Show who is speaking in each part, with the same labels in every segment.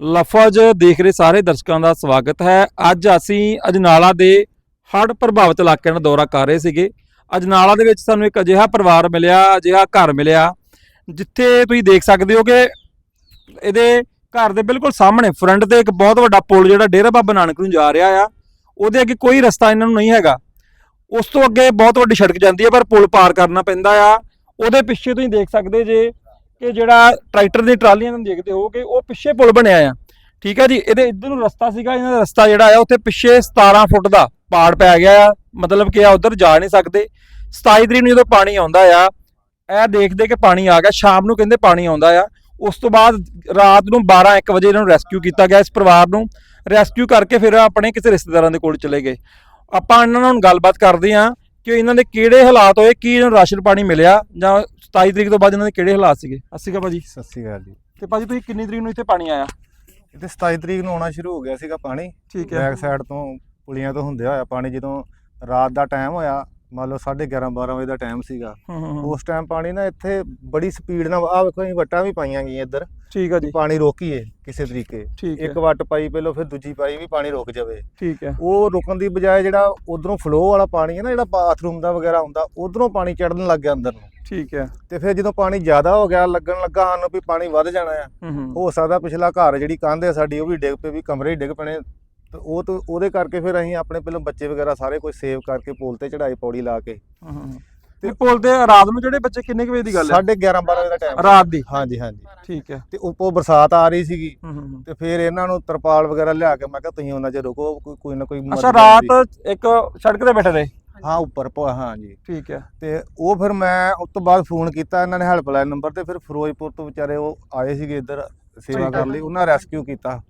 Speaker 1: ਲਫ਼ਜ਼ ਦੇਖ ਰਹੇ ਸਾਰੇ ਦਰਸ਼ਕਾਂ ਦਾ ਸਵਾਗਤ ਹੈ। ਅੱਜ ਅਸੀਂ ਅਜਨਾਲਾ ਦੇ ਹੜ੍ਹ ਪ੍ਰਭਾਵਿਤ ਇਲਾਕਿਆਂ ਦਾ ਦੌਰਾ ਕਰ ਰਹੇ ਸੀਗੇ। ਅਜਨਾਲਾ ਦੇ ਵਿੱਚ ਸਾਨੂੰ ਇੱਕ ਅਜਿਹਾ ਪਰਿਵਾਰ ਮਿਲਿਆ, ਅਜਿਹਾ ਘਰ ਮਿਲਿਆ, ਜਿੱਥੇ ਤੁਸੀਂ ਦੇਖ ਸਕਦੇ ਹੋ ਕਿ ਇਹਦੇ ਘਰ ਦੇ ਬਿਲਕੁਲ ਸਾਹਮਣੇ ਫਰੰਟ ਤੇ ਇੱਕ ਬਹੁਤ ਵੱਡਾ ਪੁਲ ਜਿਹੜਾ ਡੇਰਾ ਬਾਬਾ ਨਾਨਕ ਨੂੰ ਜਾ ਰਿਹਾ ਆ। ਉਹਦੇ ਅੱਗੇ ਕੋਈ ਰਸਤਾ ਇਹਨਾਂ ਨੂੰ ਨਹੀਂ ਹੈਗਾ। ਉਸ ਤੋਂ ਅੱਗੇ ਬਹੁਤ ਵੱਡੀ ਸੜਕ ਜਾਂਦੀ ਹੈ, ਪਰ ਪੁਲ ਪਾਰ ਕਰਨਾ ਪੈਂਦਾ ਆ। ਉਹਦੇ ਪਿੱਛੇ ਤੁਸੀਂ ਦੇਖ ਸਕਦੇ ਜੇ ਕਿ ਜਿਹੜਾ ਟਰੈਕਟਰ ਦੀ ਟਰਾਲੀਆਂ ਨੂੰ ਦੇਖਦੇ ਹੋਗੇ ਉਹ ਪਿੱਛੇ ਪੁਲ ਬਣਿਆ ਆ। ਠੀਕ ਆ ਜੀ? ਇਹਦੇ ਇੱਧਰ ਨੂੰ ਰਸਤਾ ਸੀਗਾ ਇਹਨਾਂ ਦਾ ਰਸਤਾ ਜਿਹੜਾ ਆ, ਉੱਥੇ ਪਿੱਛੇ 17 ਫੁੱਟ ਦਾ ਪਾੜ ਪੈ ਗਿਆ ਆ। ਮਤਲਬ ਕਿ ਆ ਉਧਰ ਜਾ ਨਹੀਂ ਸਕਦੇ। 27 ਤਰੀਕ ਨੂੰ ਜਦੋਂ ਪਾਣੀ ਆਉਂਦਾ ਆ, ਇਹ ਦੇਖਦੇ ਕਿ ਪਾਣੀ ਆ ਗਿਆ। ਸ਼ਾਮ ਨੂੰ ਕਹਿੰਦੇ ਪਾਣੀ ਆਉਂਦਾ ਆ। ਉਸ ਤੋਂ ਬਾਅਦ ਰਾਤ ਨੂੰ 12 1 ਵਜੇ ਇਹਨਾਂ ਨੂੰ ਰੈਸਕਿਊ ਕੀਤਾ ਗਿਆ ਇਸ ਪਰਿਵਾਰ ਨੂੰ। ਰੈਸਕਿਊ ਕਰਕੇ ਫਿਰ ਆਪਣੇ ਕਿਸੇ ਰਿਸ਼ਤੇਦਾਰਾਂ ਦੇ ਕੋਲ ਚਲੇ ਗਏ। ਆਪਾਂ ਇਹਨਾਂ ਨਾਲ ਗੱਲਬਾਤ ਕਰਦੇ ਹਾਂ ਕਿ ਇਹਨਾਂ ਦੇ ਕਿਹੜੇ ਹਾਲਾਤ ਹੋਏ, ਕੀ ਇਹਨਾਂ ਨੂੰ ਰਾਸ਼ਨ ਪਾਣੀ ਮਿਲਿਆ ਜਾਂ 27 ਤਰੀਕ ਤੋਂ ਬਾਅਦ ਇਹਨਾਂ ਦੇ ਕਿਹੜੇ ਹਾਲਾਤ ਸੀਗੇ? ਅਸੀਂ ਕਾ ਭਾਜੀ।
Speaker 2: ਸਤਿ ਸ਼੍ਰੀ ਅਕਾਲ ਜੀ।
Speaker 1: ਤੇ ਭਾਜੀ ਤੁਸੀਂ ਕਿੰਨੀ ਤਰੀਕ ਨੂੰ ਇੱਥੇ ਪਾਣੀ ਆਇਆ?
Speaker 2: ਇੱਥੇ 27 ਤਰੀਕ ਨੂੰ ਆਉਣਾ ਸ਼ੁਰੂ ਹੋ ਗਿਆ ਸੀਗਾ ਪਾਣੀ।
Speaker 1: ਠੀਕ ਹੈ।
Speaker 2: ਬੈਕ ਸਾਈਡ ਤੋਂ ਪੁਲੀਆਂ ਤੋਂ ਹੁੰਦਿਆ ਹੋਇਆ ਪਾਣੀ ਜਦੋਂ ਰਾਤ ਦਾ ਟਾਈਮ ਹੋਇਆ ਮੰਨ ਲਓ 11:30 12 ਵਜੇ ਦਾ ਟਾਈਮ ਸੀਗਾ। ਉਸ ਟਾਈਮ ਪਾਣੀ ਨਾ ਇੱਥੇ ਬੜੀ ਸਪੀਡ ਨਾਲ ਆ ਵੇਖੋ ਅਸੀਂ ਵੱਟਾਂ ਵੀ ਪਾਈਆਂ ਗਈਆਂ ਇੱਧਰ।
Speaker 1: ਠੀਕ ਹੈ ਜੀ।
Speaker 2: ਪਾਣੀ ਰੋਕੀਏ ਕਿਸੇ ਤਰੀਕੇ। ਇੱਕ ਵੱਟ ਪਾਈ ਪਹਿਲਾਂ ਫਿਰ ਦੂਜੀ ਪਾਈ ਵੀ ਪਾਣੀ ਰੁਕ ਜਾਵੇ।
Speaker 1: ਠੀਕ ਹੈ।
Speaker 2: ਉਹ ਰੁਕਣ ਦੀ ਬਜਾਏ ਜਿਹੜਾ ਉਧਰੋਂ ਫਲੋ ਵਾਲਾ ਪਾਣੀ ਹੈ ਨਾ ਜਿਹੜਾ ਬਾਥਰੂਮ ਦਾ ਵਗੈਰਾ ਹੁੰਦਾ ਉਧਰੋਂ ਪਾਣੀ ਚੜਨ ਲੱਗ ਗਿਆ ਅੰਦਰ ਨੂੰ।
Speaker 1: ਠੀਕ ਹੈ।
Speaker 2: ਤੇ ਫਿਰ ਜਦੋਂ ਪਾਣੀ ਜ਼ਿਆਦਾ ਹੋ ਗਿਆ ਲੱਗਣ ਲੱਗਾ ਸਾਨੂੰ ਵੀ ਪਾਣੀ ਵੱਧ ਜਾਣਾ ਆ।
Speaker 1: ਹੂੰ
Speaker 2: ਸਕਦਾ ਪਿਛਲਾ ਘਰ ਜਿਹੜੀ ਕੰਧ ਹੈ ਸਾਡੀ ਉਹ ਵੀ ਡਿੱਗ ਪਏ ਵੀ ਕਮਰੇ ਹੀ ਡਿੱਗ ਪਣੇ। ਤੇ ਉਹ ਤੋਂ ਉਹਦੇ ਕਰਕੇ ਫਿਰ ਅਸੀਂ ਆਪਣੇ ਪਹਿਲਾਂ ਬੱਚੇ ਵਗੈਰਾ ਸਾਰੇ ਕੁਝ ਸੇਵ ਕਰਕੇ ਪੁਲ ਤੇ ਚੜਾਈ ਪੌੜੀ ਲਾ ਕੇ।
Speaker 1: ਤੇ ਪੁੱਲ ਤੇ ਰਾਤ ਨੂੰ ਜਿਹੜੇ ਬੱਚੇ? ਕਿੰਨੇ ਕੁ ਵਜੇ ਦੀ ਗੱਲ ਹੈ?
Speaker 2: 11:30 12 ਵਜੇ ਦਾ ਟਾਈਮ
Speaker 1: ਰਾਤ ਦੀ?
Speaker 2: ਹਾਂਜੀ ਹਾਂਜੀ।
Speaker 1: ਠੀਕ ਹੈ।
Speaker 2: ਤੇ ਉੱਪਰੋਂ ਬਰਸਾਤ ਆ ਰਹੀ ਸੀਗੀ।
Speaker 1: ਹੂੰ ਹੂੰ ਹੂੰ।
Speaker 2: ਤੇ ਫਿਰ ਇਹਨਾਂ ਨੂੰ ਤਰਪਾਲ ਵਗੈਰਾ ਲਿਆ ਕੇ ਮੈਂ ਕਿਹਾ ਤੁਸੀਂ ਉਹਨਾਂ 'ਚ ਰੁਕੋ ਕੋਈ ਕੋਈ ਨਾ ਕੋਈ ਮਦਦ
Speaker 1: ਅੱਛਾ। ਰਾਤ ਇੱਕ ਸੜਕ ਤੇ ਬੈਠੇ ਰਹੇ?
Speaker 2: ਹਾਂ ਉੱਪਰ ਪ- ਹਾਂ ਜੀ
Speaker 1: ਠੀਕ ਹੈ।
Speaker 2: ਤੇ ਉਹ ਫਿਰ ਮੈਂ ਉਸ ਤੋਂ ਬਾਅਦ ਫੋਨ ਕੀਤਾ ਇਹਨਾਂ ਨੇ ਹੈਲਪਲਾਈਨ ਨੰਬਰ ਤੇ ਫਿਰ ਫਿਰੋਜ਼ਪੁਰ ਤੋਂ ਵਿਚਾਰੇ ਉਹ ਆਏ ਸੀਗੇ ਇੱਧਰ ਸੇਵਾ। ਕਰਨ ਲਈ ਉਹਨਾਂ ਰੈਸਕਿਊ ਕੀਤਾ।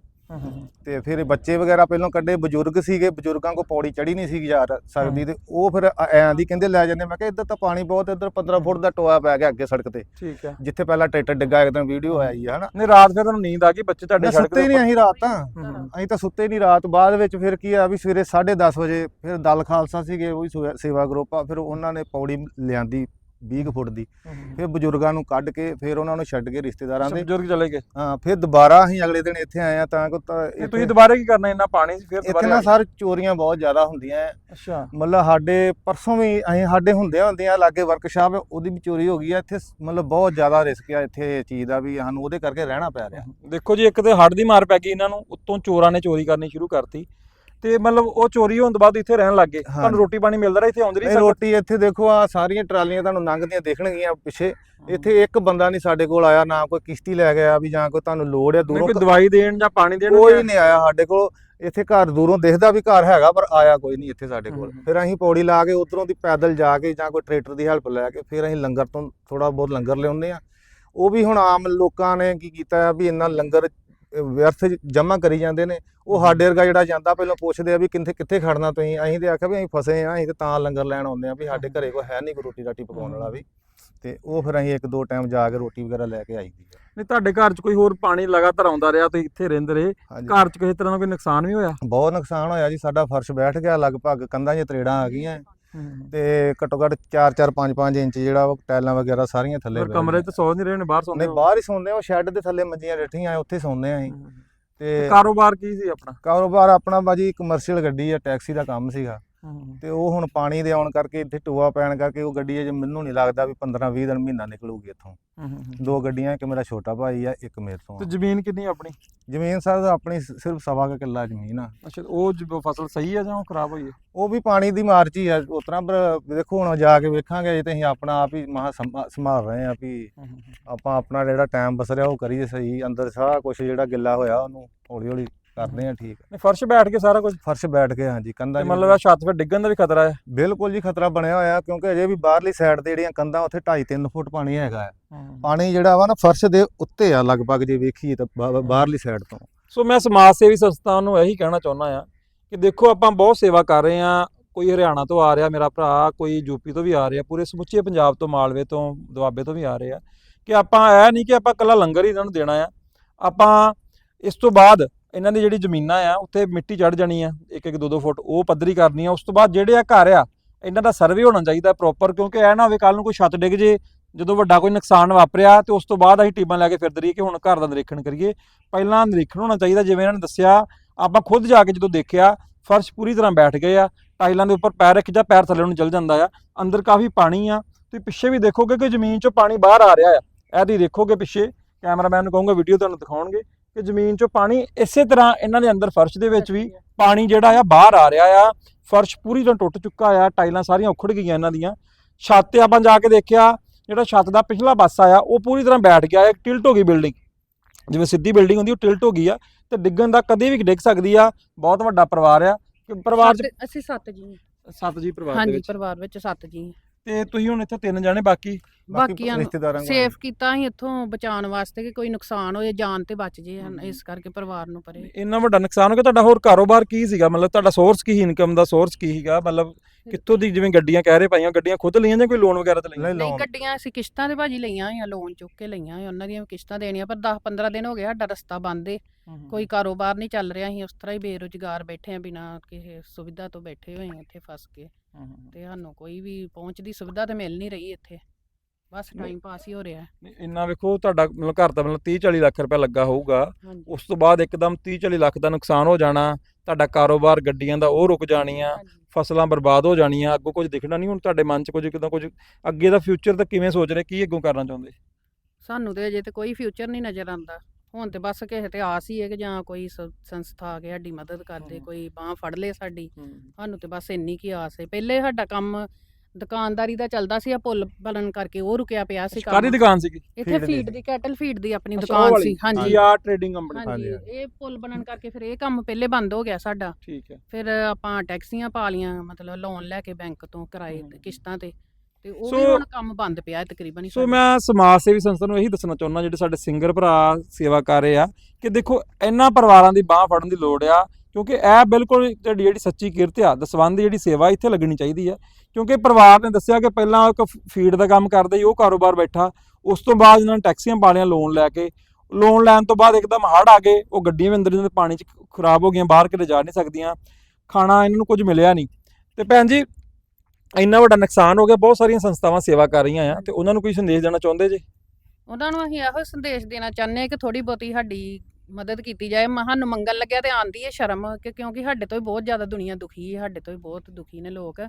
Speaker 2: ਤੇ ਫਿਰ ਬੱਚੇ ਵਗੈਰਾ ਪਹਿਲਾਂ ਕੱਢੇ ਬਜ਼ੁਰਗ ਸੀਗੇ ਬਜ਼ੁਰਗਾਂ ਕੋ ਪੌੜੀ ਚੜੀ ਨਹੀਂ ਸੀ ਜਾ ਸਕਦੀ ਤੇ ਉਹ ਫਿਰ ਐਂ ਦੀ ਕਹਿੰਦੇ ਲੈ ਜਾਂਦੇ ਮੈਂ ਕਿਹਾ ਇੱਧਰ ਤਾਂ ਪਾਣੀ ਬਹੁਤ ਇੱਧਰ 15 ਫੁੱਟ ਦਾ ਟੋਆ ਪੈ ਗਿਆ ਅੱਗੇ ਸੜਕ ਤੇ।
Speaker 1: ਠੀਕ ਹੈ।
Speaker 2: ਜਿੱਥੇ ਪਹਿਲਾਂ ਟਰੈਕਟਰ ਡਿੱਗਾ ਇੱਕ ਦਿਨ ਵੀਡੀਓ ਆਈ ਹੈ ਹਨਾ।
Speaker 1: ਨਹੀਂ ਰਾਤ ਫਿਰ ਤੁਹਾਨੂੰ ਨੀਂਦ ਆ ਗਈ ਬੱਚੇ ਤੁਹਾਡੇ ਸੜਕ
Speaker 2: ਸੁੱਤੇ ਹੀ
Speaker 1: ਦੇ
Speaker 2: ਨਹੀਂ ਅਸੀਂ ਰਾਤ ਤਾਂ। ਅਸੀਂ ਤਾਂ ਸੁੱਤੇ ਨਹੀਂ ਰਾਤ ਬਾਅਦ ਵਿੱਚ ਫਿਰ ਕੀ ਆ ਵੀ ਸਵੇਰੇ 10:30 ਵਜੇ ਫਿਰ ਦਲ ਖਾਲਸਾ ਸੀਗੇ ਉਹ ਸੇਵਾ ਗਰੁੱਪ ਆ ਫਿਰ ਉਹਨਾਂ ਨੇ ਪੌੜੀ ਲਿਆਂਦੀ। 20 ਕੁ ਫੁੱਟ ਦੀ। ਫਿਰ ਬਜ਼ੁਰਗਾਂ ਨੂੰ ਕੱਢ ਕੇ ਫਿਰ ਉਹਨਾਂ ਨੂੰ ਛੱਡ ਕੇ ਰਿਸ਼ਤੇਦਾਰਾਂ ਦੇ।
Speaker 1: ਬਜ਼ੁਰਗ ਚਲੇ ਗਏ।
Speaker 2: ਹਾਂ ਫਿਰ ਦੁਬਾਰਾ ਅਸੀਂ ਅਗਲੇ ਦਿਨ ਇੱਥੇ ਆਏ ਆ ਤਾਂ ਕੋ ਤਾਂ ਇੱਥੇ
Speaker 1: ਤੁਸੀਂ ਦੁਬਾਰਾ ਕੀ ਕਰਨਾ ਇੰਨਾ ਪਾਣੀ ਫਿਰ
Speaker 2: ਇੱਥੇ
Speaker 1: ਦੁਬਾਰਾ
Speaker 2: ਨਾ
Speaker 1: ਆ ਗਏ?
Speaker 2: ਸਰ ਚੋਰੀਆਂ ਬਹੁਤ ਜ਼ਿਆਦਾ ਹੁੰਦੀਆਂ।
Speaker 1: ਅੱਛਾ।
Speaker 2: ਮਤਲਬ ਸਾਡੇ ਪਰਸੋਂ ਵੀ ਅਸੀਂ ਸਾਡੇ ਹੁੰਦੇ ਹੁੰਦਿਆਂ ਲਾਗੇ ਵਰਕਸ਼ਾਪ ਉਹਦੀ ਵੀ ਚੋਰੀ ਹੋ ਗਈ ਆ। ਇੱਥੇ ਮਤਲਬ ਬਹੁਤ ਜ਼ਿਆਦਾ ਰਿਸਕ ਆ ਇੱਥੇ ਚੀਜ਼ ਦਾ ਵੀ ਸਾਨੂੰ ਉਹਦੇ ਕਰਕੇ ਰਹਿਣਾ ਪੈ ਰਿਹਾ।
Speaker 1: ਦੇਖੋ ਜੀ ਇੱਕ ਤੇ ਹੱਡ ਦੀ ਮਾਰ ਪੈ ਗਈ ਇਹਨਾਂ ਨੂੰ ਉੱਤੋਂ ਚੋਰਾਂ ਨੇ ਚੋਰੀ ਕਰਨੀ ਸ਼ੁਰੂ ਕਰਤੀ। ਤੇ ਮਤਲਬ ਉਹ ਚੋਰੀ ਹੋਣ ਤੋਂ ਬਾਅਦ ਇੱਥੇ ਰਹਿਣ ਲੱਗ ਗਏ। ਤੁਹਾਨੂੰ ਰੋਟੀ ਪਾਣੀ ਮਿਲਦਾ ਰਿਹਾ ਇੱਥੇ ਆਉਂਦੀ ਰਹੀ
Speaker 2: ਰੋਟੀ ਇੱਥੇ ਦੇਖੋ ਆ ਸਾਰੀਆਂ ਟਰਾਲੀਆਂ ਤੁਹਾਨੂੰ ਲੰਘਦੀਆਂ ਦੇਖਣਗੀਆਂ ਪਿੱਛੇ। ਇੱਥੇ ਇੱਕ ਬੰਦਾ ਨਹੀਂ ਸਾਡੇ ਕੋਲ ਆਇਆ ਨਾ ਕੋਈ ਕਿਸ਼ਤੀ ਲੈ ਗਿਆ ਵੀ ਜਾਂ ਕੋਈ ਤੁਹਾਨੂੰ ਲੋੜ ਹੈ ਦੂਰੋਂ
Speaker 1: ਕੋਈ ਦਵਾਈ ਦੇਣ ਜਾਂ ਪਾਣੀ ਦੇਣ
Speaker 2: ਕੋਈ ਨਹੀਂ ਆਇਆ ਸਾਡੇ ਕੋਲ। ਇੱਥੇ ਘਰ ਦੂਰੋਂ ਦਿਖਦਾ ਵੀ ਘਰ ਹੈਗਾ ਪਰ ਆਇਆ ਕੋਈ ਨਹੀਂ ਇੱਥੇ ਸਾਡੇ ਕੋਲ। ਫਿਰ ਅਸੀਂ ਪੌੜੀ ਲਾ ਕੇ ਉਧਰੋਂ ਦੀ ਪੈਦਲ ਜਾ ਕੇ ਜਾਂ ਕੋਈ ਟਰੈਕਟਰ ਦੀ ਹੈਲਪ ਲੈ ਕੇ ਫਿਰ ਅਸੀਂ ਲੰਗਰ ਤੋਂ ਥੋੜਾ ਬਹੁਤ ਲੰਗਰ ਲਿਆਉਂਦੇ ਆ ਉਹ ਵੀ ਹੁਣ ਆਮ ਲੋਕਾਂ ਨੇ ਕੀ ਕੀਤਾ ਆ ਵੀ ਇੰਨਾ ਲੰਗਰ ਵਿਅਰਥ ਜਮ੍ਹਾਂ ਕਰੀ ਜਾਂਦੇ ਨੇ। ਉਹ ਸਾਡੇ ਵਰਗਾ ਜਿਹੜਾ ਜਾਂਦਾ ਪਹਿਲਾਂ ਪੁੱਛਦੇ ਆ ਵੀ ਕਿੱਥੇ ਕਿੱਥੇ ਖੜਨਾ ਤੁਸੀਂ? ਅਸੀਂ ਤੇ ਆਖਿਆ ਵੀ ਅਸੀਂ ਫਸੇ ਆ ਅਸੀਂ ਤੇ ਤਾਂ ਲੰਗਰ ਲੈਣ ਆਉਂਦੇ ਆ ਵੀ ਸਾਡੇ ਘਰੇ ਕੋਈ ਹੈ ਨਹੀਂ ਕੋਈ ਰੋਟੀ ਰਾਟੀ ਪਕਾਉਣ ਵਾਲਾ ਵੀ। ਤੇ ਉਹ ਫਿਰ ਅਸੀਂ ਇੱਕ ਦੋ ਟਾਈਮ ਜਾ ਕੇ ਰੋਟੀ ਵਗੈਰਾ ਲੈ ਕੇ ਆਈਦੀ ਆ।
Speaker 1: ਨਹੀਂ ਤੁਹਾਡੇ ਘਰ 'ਚ ਕੋਈ ਹੋਰ ਪਾਣੀ ਲਗਾਤਾਰ ਆਉਂਦਾ ਰਿਹਾ? ਤੁਸੀਂ ਇੱਥੇ ਰਹਿੰਦੇ ਰਹੇ।
Speaker 2: ਹਾਂਜੀ।
Speaker 1: ਘਰ 'ਚ ਕਿਸੇ ਤਰ੍ਹਾਂ ਦਾ ਕੋਈ ਨੁਕਸਾਨ ਵੀ ਹੋਇਆ?
Speaker 2: ਬਹੁਤ ਨੁਕਸਾਨ ਹੋਇਆ ਜੀ। ਸਾਡਾ ਫਰਸ਼ ਬੈਠ ਗਿਆ ਲਗਭਗ ਕੰਧਾਂ 'ਚ ਤਰੇੜਾਂ ਆ ਗਈਆਂ। ਤੇ ਘੱਟੋ ਘੱਟ 4-4 5-5 ਇੰਚ ਜਿਹੜਾ ਉਹ ਟਾਈਲਾਂ ਵਗੈਰਾ ਸਾਰੀਆਂ ਥੱਲੇ
Speaker 1: ਪਰ ਕਮਰੇ। 'ਚ ਸੌ ਨਹੀਂ ਰਹੇ ਨੇ ਬਾਹਰ ਸੌਂਦੇ
Speaker 2: ਨਹੀਂ
Speaker 1: ਹੋ।
Speaker 2: ਬਾਹਰ ਹੀ ਸੌਂਦੇ ਆ ਉਹ ਸ਼ੈੱਡ ਦੇ ਥੱਲੇ ਮੰਜੀਆਂ ਡੱਠੀਆਂ ਉੱਥੇ ਸੌਂਦੇ ਆ ਅਸੀਂ। ਤੇ
Speaker 1: ਕਾਰੋਬਾਰ ਕੀ ਸੀ ਆਪਣਾ?
Speaker 2: ਕਾਰੋਬਾਰ ਆਪਣਾ ਬਾਜੀ ਕਮਰਸ਼ੀਅਲ ਗੱਡੀ ਆ ਟੈਕਸੀ ਦਾ ਕੰਮ ਸੀਗਾ। ਤੇ ਉਹ ਹੁਣ ਪਾਣੀ ਦੇ ਆਉਣ ਕਰਕੇ ਇੱਥੇ ਟੋਆ ਪੈਣ ਕਰਕੇ ਉਹ ਗੱਡੀ ਅਜੇ ਮੈਨੂੰ ਨਹੀਂ ਲੱਗਦਾ ਵੀ 15-20 ਦਿਨ ਮਹੀਨਾ ਨਿਕਲੂਗੀ ਇੱਥੋਂ। ਦੋ ਗੱਡੀਆਂ ਇੱਕ ਮੇਰਾ ਛੋਟਾ ਭਾਈ ਆ ਇੱਕ ਮੇਰੇ ਤੋਂ
Speaker 1: ਤੇ
Speaker 2: ਆ।
Speaker 1: ਜ਼ਮੀਨ ਕਿੰਨੀ ਆਪਣੀ?
Speaker 2: ਜ਼ਮੀਨ ਸਰ ਆਪਣੀ ਸਿਰਫ ਸਵਾ ਕੁ ਕਿੱਲਾ ਜ਼ਮੀਨ ਆ।
Speaker 1: ਅੱਛਾ ਉਹ ਜ- ਫਸਲ ਸਹੀ ਹੈ ਜਾਂ ਉਹ ਖਰਾਬ ਹੋਈ ਹੈ
Speaker 2: ਉਹ ਵੀ ਪਾਣੀ ਦੀ ਮਾਰ 'ਚ ਹੀ ਆ ਉਸ ਤਰ੍ਹਾਂ ਪਰ ਦੇਖੋ ਹੁਣ ਜਾ ਕੇ ਵੇਖਾਂਗੇ ਜੇ ਤੇ ਅਸੀਂ ਆਪਣਾ ਆਪ ਹੀ ਮਹਾ ਸੰਭਾਲ ਰਹੇ ਆ ਵੀ ਆਪਾਂ ਆਪਣਾ ਜਿਹੜਾ ਟਾਈਮ ਬਸ ਰਿਹਾ ਉਹ ਕਰੀਏ ਸਹੀ ਅੰਦਰ ਸਾਰਾ ਕੁਝ ਜਿਹੜਾ ਗਿੱਲਾ ਹੋਇਆ ਉਹਨੂੰ ਹੌਲੀ ਹੌਲੀ ਕਰਦੇ ਆ ਠੀਕ
Speaker 1: ਨਹੀਂ ਫਰਸ਼ ਬੈਠ ਕੇ ਸਾਰਾ ਕੁਝ
Speaker 2: ਫਰਸ਼ ਬੈਠ ਕੇ ਹਾਂਜੀ ਕੰਧਾਂ
Speaker 1: ਤੇ ਮਤਲਬ ਇਹ ਛੱਤ 'ਤੇ ਡਿੱਗਣ ਦਾ ਵੀ ਖਤਰਾ ਹੈ?
Speaker 2: ਬਿਲਕੁਲ ਜੀ ਖਤਰਾ ਬਣਿਆ ਹੋਇਆ ਕਿਉਂਕਿ ਅਜੇ ਵੀ ਬਾਹਰਲੀ ਸਾਈਡ ਤੇ ਜਿਹੜੀਆਂ ਕੰਧਾਂ ਉੱਥੇ 2.5-3 ਫੁੱਟ ਪਾਣੀ ਹੈਗਾ ਹੈ। ਪਾਣੀ ਜਿਹੜਾ ਵਾ ਨਾ ਫਰਸ਼ ਦੇ ਉੱਤੇ ਆ ਲਗਭਗ ਜੇ ਵੇਖੀਏ ਤਾਂ ਬਾਹਰਲੀ ਸਾਈਡ ਤੋਂ।
Speaker 1: ਸੋ ਮੈਂ ਸਮਾਜ ਸੇਵੀ ਸੰਸਥਾ ਨੂੰ ਇਹੀ ਕਹਿਣਾ ਚਾਹੁੰਦਾ ਆ ਕਿ ਦੇਖੋ ਆਪਾਂ ਬਹੁਤ ਸੇਵਾ ਕਰ ਰਹੇ ਆ ਕੋਈ ਹਰਿਆਣਾ ਤੋਂ ਆ ਰਿਹਾ ਮੇਰਾ ਭਰਾ ਕੋਈ ਯੂਪੀ ਤੋਂ ਵੀ ਆ ਰਿਹਾ ਪੂਰੇ ਸਮੁੱਚੇ ਪੰਜਾਬ ਤੋਂ ਮਾਲਵੇ ਤੋਂ ਦੁਆਬੇ ਤੋਂ ਵੀ ਆ ਰਹੇ ਆ ਕਿ ਆਪਾਂ ਇਹ ਨਹੀਂ ਕਿ ਆਪਾਂ ਕੱਲਾ ਲੰਗਰ ਹੀ ਇਹਨਾਂ ਨੂੰ ਦੇਣਾ ਆ। ਆਪਾਂ ਇਸ ਤੋਂ ਬਾਅਦ ਇਹਨਾਂ ਦੀ ਜਿਹੜੀ ਜ਼ਮੀਨਾਂ ਆ, ਉੱਥੇ ਮਿੱਟੀ ਚੜ ਜਾਣੀ ਆ, ਇੱਕ ਇੱਕ ਦੋ ਦੋ ਫੁੱਟ, ਉਹ ਪੱਧਰੀ ਕਰਨੀ ਆ। ਉਸ ਤੋਂ ਬਾਅਦ ਜਿਹੜੇ ਆ ਘਰ ਆ, ਇਹਨਾਂ ਦਾ ਸਰਵੇ ਹੋਣਾ ਚਾਹੀਦਾ ਪ੍ਰੋਪਰ ਕਿਉਂਕਿ ਇਹ ਨਾ ਹੋਵੇ ਕੱਲ ਨੂੰ ਕੋਈ ਛੱਤ ਡਿੱਗ ਜੇ, ਜਦੋਂ ਵੱਡਾ ਕੋਈ ਨੁਕਸਾਨ ਵਾਪਰਿਆ, ਤੇ ਉਸ ਤੋਂ ਬਾਅਦ ਅਸੀਂ ਟੀਮਾਂ ਲੈ ਕੇ ਫਿਰਦੇ ਰਹੀਏ ਕਿ ਹੁਣ ਘਰ ਦਾ ਨਿਰੀਖਣ ਕਰੀਏ। ਪਹਿਲਾਂ ਨਿਰੀਖਣ ਹੋਣਾ ਚਾਹੀਦਾ, ਜਿਵੇਂ ਇਹਨਾਂ ਨੇ ਦੱਸਿਆ, ਆਪਾਂ ਖੁਦ ਜਾ ਕੇ ਜਦੋਂ ਦੇਖਿਆ, ਫਰਸ਼ ਪੂਰੀ ਤਰ੍ਹਾਂ ਬੈਠ ਗਏ ਆ, ਟਾਈਲਾਂ ਦੇ ਉੱਪਰ ਪੈਰ ਰੱਖ ਜਾਂ ਪੈਰ ਥੱਲੇ ਨੂੰ ਚਲ ਜਾਂਦਾ ਆ, ਅੰਦਰ ਕਾਫੀ ਪਾਣੀ ਆ। ਤੁਸੀਂ ਪਿੱਛੇ ਵੀ ਦੇਖੋਗੇ ਕਿ ਜ਼ਮੀਨ 'ਚੋਂ ਪਾਣੀ ਬਾਹਰ ਆ ਰਿਹਾ ਆ। ਇਹ ਤੁਸੀਂ ਦੇਖੋਗੇ ਪਿੱਛੇ, ਕੈਮਰਾਮੈਨ ਨੂੰ ਕਹੂੰਗਾ ਵੀਡੀਓ ਤੁਹਾਨੂੰ ਦਿਖਾਉਣਗੇ। ਕਿ ਜ਼ਮੀਨ 'ਚੋਂ ਪਾਣੀ ਇਸੇ ਤਰ੍ਹਾਂ ਇਹਨਾਂ ਦੇ ਅੰਦਰ ਫਰਸ਼ ਦੇ ਵਿੱਚ ਵੀ ਪਾਣੀ ਜਿਹੜਾ ਆ ਬਾਹਰ ਆ ਰਿਹਾ ਆ ਫਰਸ਼ ਪੂਰੀ ਤਰ੍ਹਾਂ ਟੁੱਟ ਚੁੱਕਾ ਆ ਟਾਈਲਾਂ ਸਾਰੀਆਂ ਉਖੜ ਗਈਆਂ ਇਹਨਾਂ ਦੀਆਂ। ਛੱਤ ਤੇ ਆਪਾਂ ਜਾ ਕੇ ਦੇਖਿਆ ਜਿਹੜਾ ਛੱਤ ਦਾ ਪਿਛਲਾ ਪਾਸਾ ਆ ਉਹ ਪੂਰੀ ਤਰ੍ਹਾਂ ਬੈਠ ਗਿਆ ਇੱਕ ਟਿਲਟ ਹੋ ਗਈ ਬਿਲਡਿੰਗ। ਜਿਵੇਂ ਸਿੱਧੀ ਬਿਲਡਿੰਗ ਹੁੰਦੀ ਉਹ ਟਿਲਟ ਹੋ ਗਈ ਆ ਤੇ ਡਿੱਗਣ ਦਾ ਕਦੇ ਵੀ ਡਿੱਗ ਸਕਦੀ ਆ ਬਹੁਤ ਵੱਡਾ ਪਰਿਵਾਰ ਆ। ਕਿ ਪਰਿਵਾਰ ਚ
Speaker 3: ਅਸੀਂ ਸੱਤ ਜੀ ਹਾਂ।
Speaker 1: ਸੱਤ ਜੀ ਪਰਿਵਾਰ ਦੇ
Speaker 3: ਹਾਂਜੀ
Speaker 1: ਵਿੱਚ।
Speaker 3: ਪਰਿਵਾਰ ਵਿੱਚ ਸੱਤ ਜੀ ਹਾਂ।
Speaker 1: ਤੇ ਤੁਸੀਂ ਹੁਣ ਇੱਥੇ ਤਿੰਨ ਜਾਣੇ ਬਾਕੀ
Speaker 3: ਬਾਕੀਆਂ ਨੂੰ
Speaker 2: ਰਿਸ਼ਤੇਦਾਰਾਂ ਕੋਲ।
Speaker 3: ਸੇਫ ਕੀਤਾ ਅਸੀਂ ਇੱਥੋਂ ਬਚਾਉਣ ਵਾਸਤੇ ਕਿ ਕੋਈ ਨੁਕਸਾਨ ਹੋਏ ਜਾਨ ਤੇ ਬਚ ਜੇ ਹਨ। ਇਸ ਕਰਕੇ ਪਰਿਵਾਰ ਨੂੰ ਪਰੇ।
Speaker 1: ਇੰਨਾ ਵੱਡਾ ਨੁਕਸਾਨ ਹੋ ਗਿਆ ਤੁਹਾਡਾ ਹੋਰ ਕਾਰੋਬਾਰ ਕੀ ਸੀਗਾ? ਮਤਲਬ ਤੁਹਾਡਾ ਸੋਰਸ ਕੀ ਇਨਕਮ ਦਾ ਸੋਰਸ ਕੀ ਸੀਗਾ? ਮਤਲਬ ਕਿੱਥੋਂ ਦੀ ਜਿਵੇਂ ਗੱਡੀਆਂ ਕਹਿ ਰਹੇ ਪਾਈਆਂ ਗੱਡੀਆਂ ਖੁਦ ਲਈਆਂ ਜਾਂ ਕੋਈ ਲੋਨ ਵਗੈਰਾ ਤੇ ਲਈਆਂ?
Speaker 2: ਨਹੀਂ
Speaker 3: ਗੱਡੀਆਂ ਅਸੀਂ ਕਿਸ਼ਤਾਂ ਤੇ ਭਾਜੀ ਲਈਆਂ ਆ ਲੋਨ ਚੁੱਕ ਕੇ ਲਈਆਂ ਆ ਉਹਨਾਂ ਦੀਆਂ ਵੀ ਕਿਸ਼ਤਾਂ ਦੇਣੀਆਂ ਪਰ 10 15 ਦਿਨ ਹੋ ਗਏ ਸਾਡਾ ਰਸਤਾ ਬੰਦ ਏ। ਕੋਈ ਕਾਰੋਬਾਰ ਨਹੀਂ ਚੱਲ ਰਿਹਾ ਅਸੀਂ ਉਸ ਤਰ੍ਹਾਂ ਹੀ ਬੇਰੁਜ਼ਗਾਰ ਬੈਠੇ ਆ ਬਿਨਾਂ ਕਿਸੇ ਸੁਵਿਧਾ ਤੋਂ ਬੈਠੇ ਹੋਏ ਆ ਇੱਥੇ ਫਸ ਕੇ। ਤੇ ਸਾਨੂੰ ਕੋਈ ਵੀ ਪਹੁੰਚ ਦੀ ਸੁਵਿਧਾ ਤੇ ਮਿਲ ਨਹੀਂ ਰਹੀ ਇੱਥੇ। ਬਸ
Speaker 1: ਨਹੀਂ।
Speaker 3: ਟਾਈਮ ਪਾਸ ਹੀ ਹੋ ਰਿਹਾ
Speaker 1: ਨਹੀਂ, ਇੰਨਾ ਵੇਖੋ ਤੁਹਾਡਾ ਮਤਲਬ ਘਰ ਦਾ ਮਤਲਬ 30 40 ਲੱਖ ਰੁਪਏ ਲੱਗਾ ਹੋਊਗਾ।
Speaker 3: ਹਾਂਜੀ।
Speaker 1: ਉਸ ਤੋਂ ਬਾਅਦ ਇੱਕਦਮ 30 40 ਲੱਖ ਦਾ ਨੁਕਸਾਨ ਹੋ ਜਾਣਾ ਤੁਹਾਡਾ ਕਾਰੋਬਾਰ ਗੱਡੀਆਂ ਦਾ ਉਹ ਰੁਕ ਜਾਣੀਆਂ
Speaker 3: ਹਾਂਜੀ।
Speaker 1: ਫਸਲਾਂ ਬਰਬਾਦ ਹੋ ਜਾਣੀਆਂ ਅੱਗੋਂ ਕੁਝ ਦਿਖਣਾ ਨਹੀਂ ਹੁਣ ਤੁਹਾਡੇ ਮਨ 'ਚ ਕੁਝ ਕਿਦਾਂ ਕੁਝ ਅੱਗੇ ਦਾ ਫਿਊਚਰ ਤਾਂ ਕਿਵੇਂ ਸੋਚ ਰਹੇ ਕੀ ਅੱਗੋਂ ਕਰਨਾ ਚਾਹੁੰਦੇ?
Speaker 3: ਸਾਨੂੰ ਤੇ ਅਜੇ ਤੇ ਕੋਈ ਫਿਊਚਰ ਨਹੀਂ ਨਜ਼ਰ ਆਉਂਦਾ। ਹੁਣ ਤੇ ਬਸ ਕਿਸੇ ਤੇ ਆਸ ਹੀ ਹੈ ਕਿ ਜਾਂ ਕੋਈ ਸ- ਸੰਸਥਾ ਆ ਕੇ ਸਾਡੀ ਮਦਦ ਕਰ ਦੇ। ਕੋਈ ਬਾਹ ਫੜ ਲੇ ਸਾਡੀ। ਸਾਨੂੰ ਤੇ ਬਸ ਇੰਨੀ ਕੀ ਆਸ ਹੈ। ਪਹਿਲੇ ਸਾਡਾ ਕੰਮ ਦੁਕਾਨਦਾਰੀ ਦਾ ਚੱਲਦਾ ਸੀ ਆ ਪੁੱਲ ਬਣਨ ਕਰਕੇ ਉਹ ਰੁਕਿਆ ਪਿਆ ਸੀ
Speaker 1: ਕਾਦੀ
Speaker 3: ਕੰਮ।
Speaker 1: ਦੁਕਾਨ ਸੀਗੀ?
Speaker 3: ਇੱਥੇ
Speaker 2: ਫੀਡ ਦੀ
Speaker 3: ਫੀਡ
Speaker 2: ਸੀ।
Speaker 3: ਦੀ ਕੈਟਲ ਫੀਡ ਦੀ ਆਪਣੀ
Speaker 1: ਅੱਛਾ, ਉਹ
Speaker 3: ਦੁਕਾਨ
Speaker 1: ਵਾਲੀ।
Speaker 3: ਸੀ ਹਾਂਜੀ।
Speaker 1: ਆ ਟ੍ਰੇਡਿੰਗ ਕੰਪਨੀ।
Speaker 3: ਹਾਂਜੀ
Speaker 2: ਹਾਂਜੀ,
Speaker 3: ਇਹ ਪੁੱਲ ਬਣਨ ਕਰਕੇ ਫਿਰ ਇਹ ਕੰਮ ਪਹਿਲੇ ਬੰਦ ਹੋ ਗਿਆ ਸਾਡਾ।
Speaker 1: ਠੀਕ ਹੈ।
Speaker 3: ਫਿਰ ਆਪਾਂ ਟੈਕਸੀਆਂ ਪਾ ਲੀਆਂ ਮਤਲਬ ਲੋਨ ਲੈ ਕੇ ਬੈਂਕ ਤੋਂ ਕਿਰਾਏ ਤੇ
Speaker 1: ਹਮ।
Speaker 3: ਕਿਸ਼ਤਾਂ ਤੇ। ਤੇ ਉਹ
Speaker 1: ਸੋ-
Speaker 3: ਵੀ ਹੁਣ ਕੰਮ ਬੰਦ ਪਿਆ ਹੈ ਤਕਰੀਬਨ ਹੀ
Speaker 1: ਸੋ
Speaker 3: ਸਾਡਾ।
Speaker 1: ਮੈਂ ਸਮਾਜ ਸੇਵੀ ਸੰਸਥਾ ਨੂੰ ਇਹੀ ਦੱਸਣਾ ਚਾਹੁੰਦਾ ਜਿਹੜੇ ਸਾਡੇ ਸਿੰਗਰ ਭਰਾ ਸੇਵਾ ਕਰ ਰਹੇ ਆ ਕਿ ਦੇਖੋ ਇਹਨਾਂ ਪਰਿਵਾਰਾਂ ਦੀ ਬਾਹ ਫੜਨ ਦੀ ਲੋੜ ਆ ਕਿਉਂਕਿ ਇਹ ਬਿਲਕੁਲ ਤੁਹਾਡੀ ਜਿਹੜੀ ਸੱਚੀ ਕਿਰਤ ਆ ਦਸਵੰਦ ਜਿਹੜੀ ਸੇਵਾ ਇੱਥੇ ਲੱਗਣੀ ਚਾਹੀਦੀ ਆ ਕਿਉਂਕਿ ਪਰਿਵਾਰ ਨੇ ਦੱਸਿਆ ਕਿ ਪਹਿਲਾਂ ਇੱਕ ਫੀਡ ਦਾ ਕੰਮ ਕਰਦੇ ਸੀ ਉਹ ਕਾਰੋਬਾਰ ਬੈਠਾ ਉਸ ਤੋਂ ਬਾਅਦ ਇਹਨਾਂ ਨੇ ਟੈਕਸੀਆਂ ਪਾਲੀਆਂ ਲੋਨ ਲੈ ਕੇ ਲੋਨ ਲੈਣ ਤੋਂ ਬਾਅਦ ਇੱਕਦਮ ਹੜ੍ਹ ਆ ਗਏ ਉਹ ਗੱਡੀਆਂ ਵੀ ਅੰਦਰ ਇਹਨਾਂ ਦੇ ਪਾਣੀ 'ਚ ਖਰਾਬ ਹੋ ਗਈਆਂ ਬਾਹਰ ਕਿਤੇ ਜਾ ਨਹੀਂ ਸਕਦੀਆਂ ਖਾਣਾ ਇਹਨਾਂ ਨੂੰ ਕੁਝ ਮਿਲਿਆ ਨਹੀਂ ਤੇ ਭੈਣ ਜੀ ਇੰਨਾ ਵੱਡਾ ਨੁਕਸਾਨ ਹੋ ਗਿਆ ਬਹੁਤ ਸਾਰੀਆਂ ਸੰਸਥਾਵਾਂ ਸੇਵਾ ਕਰ ਰਹੀਆਂ ਆ ਤੇ ਉਹਨਾਂ ਨੂੰ ਕੋਈ ਸੰਦੇਸ਼ ਦੇਣਾ ਚਾਹੁੰਦੇ ਜੀ?
Speaker 3: ਉਹਨਾਂ ਨੂੰ ਅਸੀਂ ਇਹੋ ਸੰਦੇਸ਼ ਦੇਣਾ ਚਾਹੁੰਦੇ ਹਾਂ ਕਿ ਥੋੜੀ ਬਹੁਤੀ ਸਾਡੀ ਮਦਦ ਕੀਤੀ ਜਾਏ। ਮ- ਸਾਨੂੰ ਮੰਗਣ ਲੱਗਿਆ ਤੇ ਆਂਦੀ ਹੈ ਸ਼ਰਮ ਕਿ ਕਿਉਂਕਿ ਸਾਡੇ ਤੋਂ ਵੀ ਬਹੁਤ ਜ਼ਿਆਦਾ ਦੁਨੀਆ ਦੁਖੀ ਹੈ ਸਾਡੇ ਤੋਂ ਵੀ ਬਹੁਤ ਦੁਖੀ ਨੇ ਲੋਕ।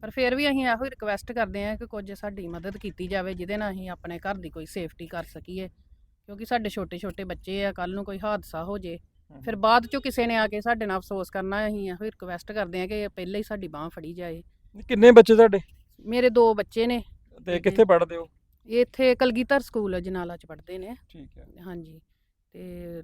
Speaker 3: ਪਰ ਫਿਰ ਵੀ ਅਸੀਂ ਇਹੋ ਹੀ ਰਿਕਵੈਸਟ ਕਰਦੇ ਹਾਂ ਕਿ ਕੁਝ ਸਾਡੀ ਮਦਦ ਕੀਤੀ ਜਾਵੇ ਜਿਹਦੇ ਨਾਲ ਅਸੀਂ ਆਪਣੇ ਘਰ ਦੀ ਕੋਈ ਸੇਫਟੀ ਕਰ ਸਕੀਏ। ਕਿਉਂਕਿ ਸਾਡੇ ਛੋਟੇ ਛੋਟੇ ਬੱਚੇ ਆ ਕੱਲ ਨੂੰ ਕੋਈ ਹਾਦਸਾ ਹੋ ਜੇ ਫਿਰ ਬਾਅਦ ਚੋਂ ਕਿਸੇ ਨੇ ਆ ਕੇ ਸਾਡੇ ਨਾਲ ਅਫਸੋਸ ਕਰਨਾ ਅਸੀਂ ਇਹੋ ਹੀ ਰਿਕਵੈਸਟ ਕਰਦੇ ਹਾਂ ਕਿ ਪਹਿਲਾਂ ਹੀ ਸਾਡੀ ਬਾਹ ਫੜੀ ਜਾਏ।
Speaker 1: ਕਿੰਨੇ ਬੱਚੇ ਤੁਹਾਡੇ?
Speaker 3: ਮੇਰੇ ਦੋ ਬੱਚੇ ਨੇ।
Speaker 1: ਤੇ ਕਿੱਥੇ ਪੜ੍ਹਦੇ ਹੋ?
Speaker 3: ਇਹ ਇੱਥੇ ਕਲਗੀਧਰ ਸਕੂਲ ਜਨਾਲਾ ਚ ਪੜ੍ਹਦੇ ਨੇ।
Speaker 1: ਠੀਕ ਹੈ।
Speaker 3: ਹਾਂਜੀ। ਤੇ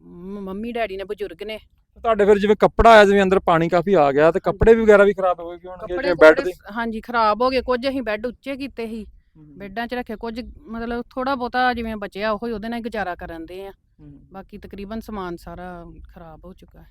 Speaker 3: ਮ- ਮੰਮੀ ਡੈਡੀ ਨੇ ਬਜ਼ੁਰਗ ਨੇ।
Speaker 1: ਤੁਹਾਡੇ ਫਿਰ ਜਿਵੇਂ ਕੱਪੜਾ ਆਇਆ ਜਿਵੇਂ ਅੰਦਰ ਪਾਣੀ ਕਾਫੀ ਆ ਗਿਆ ਤੇ ਕੱਪੜੇ ਵਗੈਰਾ ਵੀ ਖਰਾਬ ਹੋ ਗਏ ਹੋਣਗੇ
Speaker 3: ਕੱਪੜੇ
Speaker 1: ਜਿਵੇਂ ਬੈੱਡ ਦੇ
Speaker 3: ਹਾਂਜੀ ਖਰਾਬ ਹੋ ਗਏ। ਕੁਝ ਅਸੀਂ ਬੈੱਡ ਉੱਚੇ ਕੀਤੇ ਸੀ। ਬੈੱਡਾਂ 'ਚ ਰੱਖੇ। ਕੁਝ ਮਤਲਬ ਥੋੜਾ ਬਹੁਤਾ ਜਿਵੇਂ ਬਚਿਆ ਉਹ ਹੀ ਉਹਦੇ ਨਾਲ ਹੀ ਗੁਜ਼ਾਰਾ ਕਰਨ ਦੇ ਆ। ਬਾਕੀ ਤਕਰੀਬਨ ਸਮਾਨ ਸਾਰਾ ਖਰਾਬ ਹੋ ਚੁੱਕਾ ਹੈ।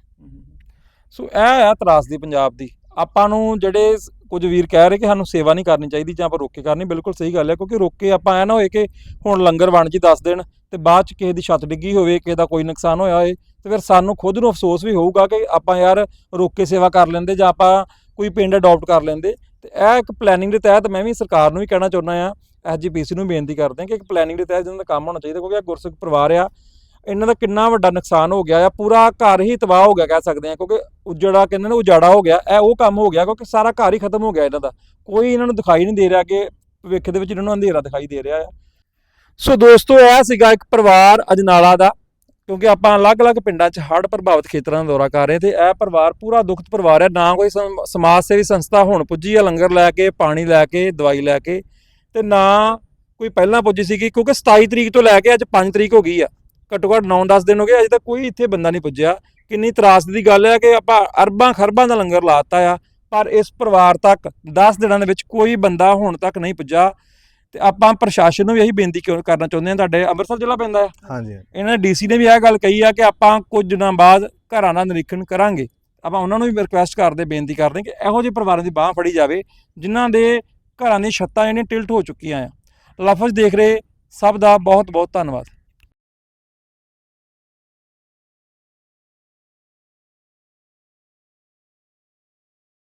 Speaker 1: ਸੋ ਇਹ ਆ ਤਰਾਸਦੀ ਪੰਜਾਬ ਦੀ। ਆਪਾਂ ਨੂੰ ਜਿਹੜੇ ਸ- ਕੁਝ ਵੀਰ ਕਹਿ ਰਹੇ ਕਿ ਸਾਨੂੰ ਸੇਵਾ ਨਹੀਂ ਕਰਨੀ ਚਾਹੀਦੀ ਜਾਂ ਆਪਾਂ ਰੋਕੇ ਕਰਨੀ ਬਿਲਕੁਲ ਸਹੀ ਗੱਲ ਹੈ, ਕਿਉਂਕਿ ਰੋਕੇ ਆਪਾਂ ਐ ਨਾ ਹੋਏ ਕਿ ਹੁਣ ਲੰਗਰ ਵੰਡ ਜੀ ਦੱਸ ਦੇਣ ਤੇ ਬਾਅਦ ਚ ਕਿਸੇ ਦੀ ਛੱਤ ਡਿੱਗੀ ਹੋਵੇ, ਕਿਸੇ ਦਾ ਕੋਈ ਨੁਕਸਾਨ ਹੋਇਆ ਹੋਏ, ਤੇ ਫਿਰ ਸਾਨੂੰ ਖੁਦ ਨੂੰ ਅਫਸੋਸ ਵੀ ਹੋਊਗਾ ਕਿ ਆਪਾਂ ਯਾਰ ਰੋਕੇ ਸੇਵਾ ਕਰ ਲੈਂਦੇ ਜਾਂ ਆਪਾਂ ਕੋਈ ਪਿੰਡ ਅਡਾਪਟ ਕਰ ਲੈਂਦੇ। ਤੇ ਇਹ ਇੱਕ ਪਲੈਨਿੰਗ ਦੇ ਤਹਿਤ ਮੈਂ ਵੀ ਸਰਕਾਰ ਨੂੰ ਵੀ ਕਹਿਣਾ ਚਾਹੁੰਦਾ ਆ ਐਸਜੀਪੀਸੀ ਨੂੰ ਬੇਨਤੀ ਕਰਦੇ ਹਾਂ ਕਿ ਇੱਕ ਪਲੈਨਿੰਗ ਦੇ ਤਹਿਤ ਜਿਹਨਾਂ ਦਾ ਕੰਮ ਹੋਣਾ ਚਾਹੀਦਾ, ਕਿਉਂਕਿ ਇਹ ਗੁਰਸਿੱਖ ਪਰਿਵਾਰ ਆ ਇਹਨਾਂ ਦਾ ਕਿੰਨਾ ਵੱਡਾ ਨੁਕਸਾਨ ਹੋ ਗਿਆ ਆ ਪੂਰਾ ਘਰ ਹੀ ਤਬਾਹ ਹੋ ਗਿਆ ਕਹਿ ਸਕਦੇ ਆ ਕਿਉਂਕਿ ਉਜੜਾ ਕਹਿੰਦੇ ਨੇ ਉਜਾੜਾ ਹੋ ਗਿਆ, ਇਹ ਉਹ ਕੰਮ ਹੋ ਗਿਆ ਕਿਉਂਕਿ ਸਾਰਾ ਘਰ ਹੀ ਖਤਮ ਹੋ ਗਿਆ ਇਹਨਾਂ ਦਾ। ਕੋਈ ਇਹਨਾਂ ਨੂੰ ਦਿਖਾਈ ਨਹੀਂ ਦੇ ਰਿਹਾ ਕਿ ਭਵਿੱਖ ਦੇ ਵਿੱਚ ਇਹਨਾਂ ਨੂੰ ਅੰਧੇਰਾ ਦਿਖਾਈ ਦੇ ਰਿਹਾ ਆ। ਸੋ ਦੋਸਤੋ, ਇਹ ਸੀਗਾ ਇੱਕ ਪਰਿਵਾਰ ਅਜਨਾਲਾ ਦਾ, ਕਿਉਂਕਿ ਆਪਾਂ ਅਲੱਗ-ਅਲੱਗ ਪਿੰਡਾਂ 'ਚ ਹੜ੍ਹ ਪ੍ਰਭਾਵਿਤ ਖੇਤਰਾਂ ਦਾ ਦੌਰਾ ਕਰ ਰਹੇ ਤੇ ਇਹ ਪਰਿਵਾਰ ਪੂਰਾ ਦੁਖਤ ਪਰਿਵਾਰ ਹੈ। ਨਾ ਕੋਈ ਸਮਾਜ ਸੇਵੀ ਸੰਸਥਾ ਹੁਣ ਪੁੱਜੀ ਆ ਲੰਗਰ ਲੈ ਕੇ, ਪਾਣੀ ਲੈ ਕੇ, ਦਵਾਈ ਲੈ ਕੇ ਤੇ ਨਾ ਕੋਈ ਪਹਿਲਾਂ ਪੁੱਜੀ ਸੀਗੀ, ਕਿਉਂਕਿ 27 ਤਰੀਕ ਤੋਂ ਲੈ ਕੇ ਅੱਜ 5 ਤਰੀਕ ਹੋ ਗਈ ਆ। ਘੱਟੋ ਘੱਟ 9-10 ਦਿਨ ਹੋ ਗਏ ਅਜੇ ਤੱਕ ਕੋਈ ਇੱਥੇ ਬੰਦਾ ਨਹੀਂ ਪੁੱਜਿਆ। ਕਿੰਨੀ ਤਰਾਸ ਦੀ ਗੱਲ ਹੈ ਕਿ ਆਪਾਂ ਅਰਬਾਂ ਖਰਬਾਂ ਦਾ ਲੰਗਰ ਲਾਤਾ ਆ ਪਰ ਇਸ ਪਰਿਵਾਰ ਤੱਕ 10 ਦਿਨਾਂ ਦੇ ਵਿੱਚ ਕੋਈ ਬੰਦਾ ਹੁਣ ਤੱਕ ਨਹੀਂ ਪੁੱਜਾ ਤੇ ਆਪਾਂ ਪ੍ਰਸ਼ਾਸਨ ਨੂੰ ਵੀ ਇਹੀ ਬੇਨਤੀ ਕਰਨਾ ਚਾਹੁੰਦੇ ਹਾਂ ਤੁਹਾਡੇ ਅੰਮ੍ਰਿਤਸਰ ਜ਼ਿਲ੍ਹਾ ਪੈਂਦਾ ਆ?
Speaker 2: ਹਾਂਜੀ
Speaker 1: ਇਹਨਾਂ ਨੇ ਡੀਸੀ ਨੇ ਵੀ ਇਹ ਗੱਲ ਕਹੀ ਆ ਕਿ ਆਪਾਂ ਕੁਝ ਦਿਨਾਂ ਬਾਅਦ ਘਰਾਂ ਦਾ ਨਿਰੀਖਣ ਕਰਾਂਗੇ। ਆਪਾਂ ਉਹਨਾਂ ਨੂੰ ਵੀ ਰਿਕੁਐਸਟ ਕਰਦੇ ਬੇਨਤੀ ਕਰਦੇ ਕਿ ਇਹੋ ਜਿਹੇ ਪਰਿਵਾਰਾਂ ਦੀ ਬਾਹ ਫੜੀ ਜਾਵੇ ਜਿਨ੍ਹਾਂ ਦੇ ਘਰਾਂ ਦੀਆਂ ਛੱਤਾਂ ਜਿਹੜੀਆਂ ਟਿਲਟ ਹੋ ਚੁੱਕੀਆਂ ਆ। ਲਫ਼ਜ਼ ਦੇਖ ਰਹੇ ਸਭ ਦਾ ਬਹੁਤ ਬਹੁਤ ਧੰਨਵਾਦ।